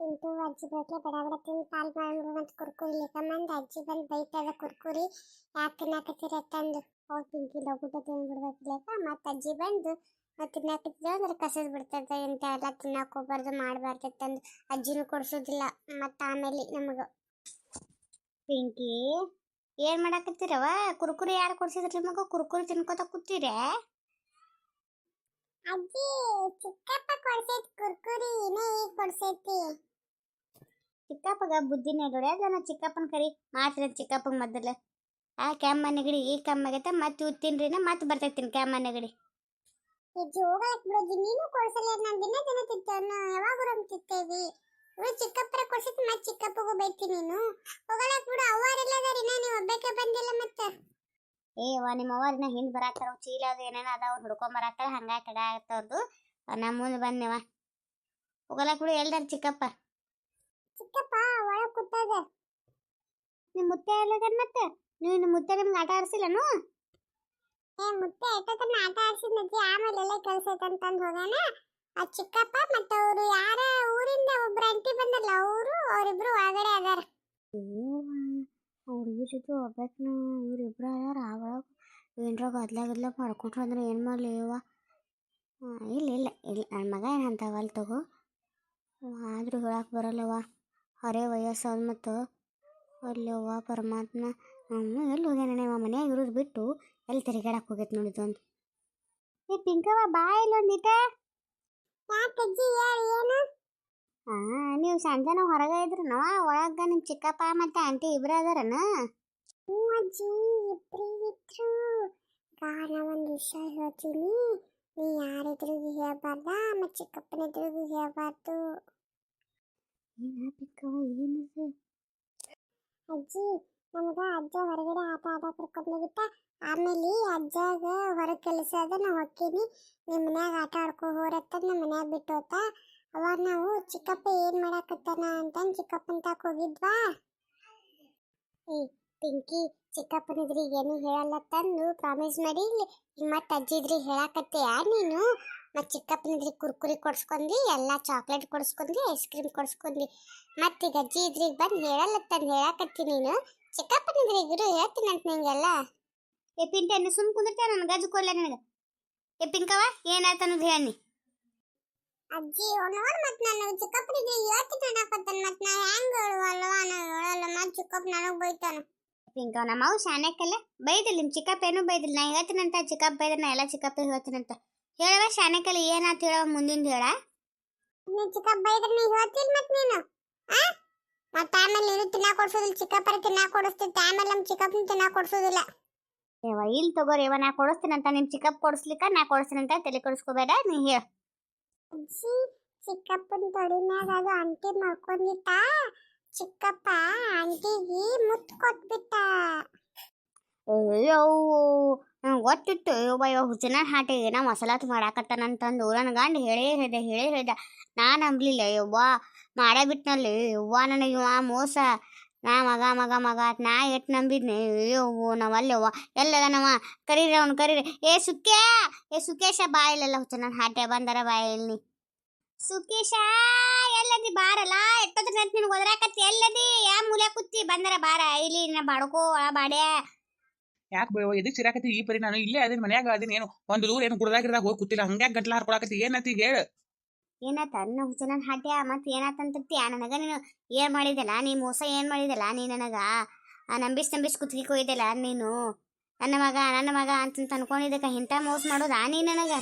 ಪಿಂಟು ಅಜ್ಜಿ ಬೇಕೆ ಬಡ ಬಡ ತಿಂದು ಪಾಲ್ ಮಾಡ್ಬಿಡು ಮತ್ತು ಕುರ್ಕುರಿ ಲಿಕ್ಕಂಬಂದು ಅಜ್ಜಿ ಬಂದು ಬೈತದ ಕುರ್ಕುರಿ. ಯಾಕೆ ತಿನ್ನಾಕತ್ತೀರ ತಂದು ಹೋಗಿ ಪಿಂಕಿ ಲಗುಟ ತಿಂದ್ಬಿಡ್ಬೇಕಿಲ್ಲಕ ಮತ್ತು ಅಜ್ಜಿ ಬಂದು ತಿನ್ನಾಕತ್ತಿದ್ದೇವೆ ಅಂದ್ರೆ ಕಸದ ಬಿಡ್ತದೆ ಇಂಥ ಎಲ್ಲ ತಿನ್ನಕ್ಕೆ ಹೋಗ್ಬಾರ್ದು ಮಾಡಬಾರ್ದು ತಂದು ಅಜ್ಜಿನೂ ಕೊಡ್ಸೋದಿಲ್ಲ ಮತ್ತು ಆಮೇಲೆ ನಮಗೆ. ಪಿಂಕಿ ಏನ್ ಮಾಡಾಕತ್ತೀರವ ಕುರ್ಕುರಿ ಯಾರು ಕೊಡ್ಸಿದ್ರಿ ನಿಮಗೆ? ಕುರ್ಕುರಿ ತಿನ್ಕೋತ ಕೂತೀರೇ? ಅಜ್ಜಿ ಚಿಕ್ಕಪ್ಪ ಕೊಡ್ಸೈತಿ ಕುರ್ಕುರಿ ಇನ್ನೇ ಈಗ ಕೊಡ್ಸೈತಿ. ಚಿಕ್ಕಪ್ಪಗ ಬುದ್ಧಿನೇ ಅದ ನಾ ಚಿಕ್ಕಪ್ಪನ ಕರಿ. ಮಾತ್ರ ಚಿಕ್ಕಪ್ಪಗೆ ಮೊದಲು. ಆ ಕ್ಯಾಮ್ ನೆಗಡಿ ಈ ಕೆಮ್ಮಾಗೈತೆ ಮತ್ತೆ ಇವ್ ನಾ ಮತ್ತೆ ಬರ್ತೈತಿನ್ ಕೆಮ್ಮ ನೆಗಡಿ. ಜೋಗಳಕ್ಕೆ ಬಿಡೋದು ನೀನು ಕೊಡ್ಸಲ್ಲ ನಾನು ದಿನ ದಿನ ತಿಂತಾನ ಯಾವಾಗ ತಿಂತೇವಿ ಇವಾಗ ಚಿಕ್ಕಪ್ಪರ ಕೊಡ್ಸಿದ್ ಮತ್ತೆ ಚಿಕ್ಕಪ್ಪಗೂ ಬೈತಿ ನೀನು. ಹೋಗಲಕ್ ಬಿಡು ಅವ್ವಾರೆಲ್ಲದಾರಿ ನೀವು ಒಬ್ಬಕ್ಕೆ ಬಂದಿಲ್ಲ ಮತ್ತೆ. ಏ ವಾ ನಿಮ್ಮ ಅವ್ವರಿನ ಹಿಂದ್ ಬರಾತಾರ ಚೀಲ ಅದು ಏನೇನ ಅದಾವ ಹುಡ್ಕೊಂಡ್ ಬರಾತಾರ ಹಂಗಾಗಿ ತಡ ಆಗತ್ತವ್ರದ್ದು ನಮ್ಮ ಮುಂದೆ ಬಂದೆವ ಹೋಗಲಕ್ ಬಿಡು ಎಲ್ದಾರ ಚಿಕ್ಕಪ್ಪ. ಚಿಕ್ಕಪ್ಪ ಒಳ ಕೂತಾಗ ನಿಮ್ ಮುತ್ತೆ ಎಲ್ಲಗನ್ ಮತ್ತೆ? ನೀವು ನಿಮ್ಮ ಮುತ್ತೆ ನಿಮ್ಗೆ ಆಟ ಆಡ್ಸಿಲ್ಲನು? ಏ ಮುತ್ತೆ ಎಷ್ಟೊತ್ತನ ಆಟ ಆಡ್ಸಿದ್ನಜ್ಜಿ ಆಮೇಲೆ ಎಲ್ಲ ಕೆಲಸ ಐತಂತಂದು ಆ ಚಿಕ್ಕಪ್ಪ ಮತ್ತೆ ಅವರು ಯಾರ ಊರಿಂದ ಒಬ್ರು ಅಂಟಿ ಬಂದಲ್ಲ ಅವರು ಅವರಿಬ್ರು ಒಳಗಡೆ ಅದಾರ. ಹುಡುಗಿ ಜೊತೆ ಹೋಗ್ಬೇಕನ. ಇವ್ರಿಬ್ರು ಅದಾರ ಆವಾಗ ಏನರ ಗದ್ಲ ಗದ್ಲ ಮಾಡ್ಕೊಂಡ್ರು ಅಂದ್ರೆ ಏನು ಮಾಡಲಿ ಇಲ್ಲ ಇಲ್ಲ ಇಲ್ಲ ನನ್ನ ಮಗ ಏನು ಅಂತವಲ್ಲ ತಗೋ. ಆದರೂ ಹೇಳಕ್ಕೆ ಬರಲ್ಲವ್ವ. ಹರೇ ವಯಸ್ಸಾದ ಮತ್ತು ಅಲ್ಲವ್ವ ಪರಮಾತ್ಮ. ಅವನು ಎಲ್ಲಿ ಹೋಗ್ಯಾನ ಅವ ಮನ್ಯಾಗ ಇರೋದು ಬಿಟ್ಟು ಎಲ್ಲಿ ತಿರುಗಾಡಕ್ಕೆ ಹೋಗೈತೆ ಅಂತ. ಏ ಪಿಂಕವ್ವ ಬಾ ಇಲ್ಲೊಂದಿಟ ಯಾಕಜ್ಜಿ ಹೇಳಿ ಏನು? ಹಾಂ ನೀವು ಸಂಜೆನ ಹೊರಗೆ ಇದ್ರನವ ಒಳಗೆ ನಿಮ್ಮ ಚಿಕ್ಕಪ್ಪ ಮತ್ತು ಆಂಟಿ ಇಬ್ಬರು ಅದಾರನ? ಹ್ಞೂ ಅಜ್ಜಿ ಇಬ್ರಿಗಿದ್ರು ಗಾನ ಒಂದು ವಿಷಯ ಹೇಳ್ತೀನಿ. ನೀ ಯಾರಿದ್ರಿಗೂ ಹೇಳ್ಬಾರ್ದ ಮತ್ತು ಚಿಕ್ಕಪ್ಪನ ಎದುರಿಗೂ ಹೇಳ್ಬಾರ್ದು. ಏನ ಪಿಕ್ಕವ ಏನದು ಅಜ್ಜಿ, ನಮ್ಗ ಅಜ್ಜ ಹೊರಗಡೆ ಆಟ ಆಡಕ್ ಕರ್ಕೊಂಡೋಗಿತ್ತ ಆಮೇಲೆ ಅಜ್ಜಾಗ ಹೊರ ಕೆಲಸ ಅದ ನಾ ಹೊಕ್ಕೀನಿ. ನಿಮ್ಮ ಮನ್ಯಾಗ ಆಟ ಆಡ್ಕೊ ಹೋರತ್ತ ನಮ್ಮ ಮನ್ಯಾಗ ಬಿಟ್ಟು ಹೋತ ಅವಾಗ ನಾವು ಚಿಕ್ಕಪ್ಪ ಏನ್ ಮಾಡಾಕತ್ತಾನ ಅಂತಂದ್ ಚಿಕ್ಕಪ್ಪನ ತಾಕ ಹೋಗಿದ್ವಾ? ಏ, ಪಿಂಕಿ ಚಿಕ್ಕಪ್ಪನ ಎದುರಿಗೆ ಏನು ಹೇಳಲ್ಲ ತಂದು ಪ್ರಾಮಿಸ್ ಮಾಡಿ ಮತ್ತೆ ಅಜ್ಜಿದ್ರಿ ಹೇಳಾಕತ್ತೀಯ ನೀನು? ಮತ್ತೆ ಚಿಕ್ಕಪ್ಪನಿಗೆ ಕುರ್ಕುರಿ ಕೊಡ್ಸ್ಕೊಂಡಿ ಎಲ್ಲ ಚಾಕ್ಲೇಟ್ ಕೊಡ್ಸ್ಕೊಂಡಿ ಐಸ್ ಕ್ರೀಮ್ ಕೊಡ್ಸ್ಕೊಂಡಿ ಮತ್ತೀಗ ಅಜ್ಜಿ ಇದ್ರಿಗೆ ಬಂದು ಹೇಳಲ್ಲತ್ತಂದು ಹೇಳಕತ್ತೀನಿ ನೀನು. ಚಿಕ್ಕಪ್ಪನ ಎದುರಿಗೆ ಇರು ಹೇಳ್ತೀನಂತ ನಿಂಗೆಲ್ಲ. ಏ ಪಿಂಟೆ ಸುಮ್ ಕುಂದಿರ್ತೀಯ ನನ್ನ ಗಜ ಕೊಡ್ಲ ನನಗೆ? ಎಪ್ಪಿನ್ಕವ ಏನಾಯ್ತು ಅನ್ನೋದು ಹೇಳಿ. ಅಜ್ಜಿ ನೋಡ್ ಮತ್ ನಾನು ಚಿಕ್ಕಪ್ಪನಿಗೆ ಹೇಳ್ತೀನಿ ಅನ್ನಕತ್ತಾನ ಮತ್ ನಾ ಹೆಂಗ್ ಹೇಳುವಲ್ವಾ ನಾ ಹೇಳಲ್ಲ ಮತ್ ಚಿಕ್ಕಪ್ಪ ನನಗೆ ಬೈತಾನ. ಪಿಂಕವ ನಮ್ಮ ಅವು ಶಾನ್ಯಾಕಲ್ಲ ಬೈದಿಲ್ಲ ನಿಮ್ಮ ಚಿಕ್ಕಪ್ಪ ಏನೂ ಬೈದಿಲ್ಲ ನಾ ಹೇಳ್ತೀನಂತ ಚಿಕ್ಕಪ್ಪ ಬೈದ ನಾ ಎಲ್ಲ ಚಿಕ್ಕಪ್ಪ ಹೇಳ್ತೀನಂತ. ಹೇಳವ ಶಾನಕಲಿ ಏನಾಯ್ತು ಹೇಳವ ಮುಂದಿನ ಹೇಳ. ನೀ ಚಿಕ್ಕಪ್ಪ ಬೈದ್ರೆ ನೀ ಹೇಳ್ತಿಲ್ ಮತ್ ನೀನು ಆ? ಮತ್ತ ಆಮೇಲೆ ನೀನು ತಿನ್ನಾ ಕೊಡ್ಸೋದಿಲ್ಲ ಚಿಕ್ಕಪ್ಪರ ತಿನ್ನಾ ಕೊಡಿಸ್ತಿತ್ತು ಆಮೇಲೆ ನಮ್ ಚಿಕ್ಕಪ್ಪನ ತಿನ್ನಾ ಕೊಡ್ಸೋದಿಲ್ಲ. ಏವ ಇಲ್ಲಿ ತಗೋರಿ ಇವ ನಾ ಅಂತ ನಿಮ್ಮ ಚಿಕ್ಕಪ್ಪ ಕೊಡಿಸ್ಲಿಕ್ಕ ನಾ ಕೊಡಿಸ್ತೀನಂತ ತಲೆ ಕೊಡಿಸ್ಕೋಬೇಡ ನೀ ಹೇಳ. ಅಜ್ಜಿ ಚಿಕ್ಕಪ್ಪನ ತೊಡಿ ಮ್ಯಾಗ ಅದು ಅಂಟಿ ಮಾಡ್ಕೊಂಡಿತ್ತ ಚಿಕ್ಕಪ್ಪ ಅಂಟಿಗೆ ಮುತ್ತು ಕೊಟ್ಬಿಟ್ಟ ಅಯ್ಯೋ, ನಂಗೆ ಗೊತ್ತಿತ್ತು. ಯವ್ವ ಇವ ಹುಚ್ಚನ ಹಾಟಿಗೆ ಏನ ಮಸಲಾತ್ ಮಾಡಾಕತ್ತಾನಂತಂದು ನನ್ನ ಗಂಡ ಹೇಳೇ ಹೇಳಿದೆ ಹೇಳೇ ಹೇಳಿದೆ. ನಾ ನಂಬಲಿಲ್ಲ. ಯವ್ವ ಮಾಡೇ ಬಿಟ್ನಲ್ಲಿ. ಯವ್ವ ನನಗೆ ಇವ ಮೋಸ. ನಾ ಮಗ ಮಗ ಮಗ ನಾ ಎಟ್ ನಂಬಿದ್ನೆ? ಅಯ್ಯೋ ನಾವಲ್ಲವ್ವ ನಮ್ಮ ಕರೀರಿ, ಅವ್ನು ಕರೀರಿ. ಏ ಸುಕ್ಕೇ ಏ, ಸುಕೇಶ, ಬಾ ಹುಚ್ಚ ಹುಚ್ಚನ ಹಾಟೆ ಬಂದರ, ಬಾ ಇಲ್ಲಿ ಸುಕೇಶ, ಎಲ್ಲದಿ ಬಾರಲ್ಲ? ಎಟ್ಟದ್ರ ನಿನಗೆ ಒದರಾಕತ್ತಿ? ಎಲ್ಲದಿ? ಯಾ ಮೂಲೆ ಕುತ್ತಿ ಬಂದರ, ಬಾರ. ಇಲ್ಲಿ ನಾ ಬಾಡ್ಕೋ ಬಾಡ್ಯಾ ಯಾಕೆ ಬೇವ ಎದಕ್ಕೆ ಸಿರಾಕತಿ ಈ ಪರಿ ನಾನು? ಇಲ್ಲೇ ಅದೀನಿ, ಮನ್ಯಾಗ ಅದೀನಿ. ಏನು, ಒಂದು ದೂರ ಏನು ಗುಡ್ದಾಗಿರ್ದಾಗ ಹೋಗಿ ಕೂತಿಲ್ಲ. ಹಂಗ್ಯಾಕ್ ಗಂಟ್ಲ ಹಾರ್ಕೊಳಕತ್ತಿ. ಏನತಿ ಹೇಳು. ಏನಾತ ಅನ್ನ ಹುಚ್ಚನನ್ ಹಾಟ್ಯ ಮತ್ತೆ ಏನಾತಂತತ್ತೀಯ ನನಗ ನೀನು ಏನ್ ಮಾಡಿದೆಲ್ಲ? ನೀ ಮೋಸ ಏನ್ ಮಾಡಿದೆಲ್ಲ? ನೀ ನನಗ ನಂಬಿಸ್ ನಂಬಿಸ್ ಕುತ್ತಿಗೆ ಕೊಯ್ದಲ್ಲ ನೀನು? ನನ್ನ ಮಗ ನನ್ನ ಮಗ ಅಂತಂತ ಅನ್ಕೊಂಡಿದ್ದಕ್ಕ ಇಂಥ ಮೋಸ ಮಾಡೋದಾ ನೀ ನನಗ?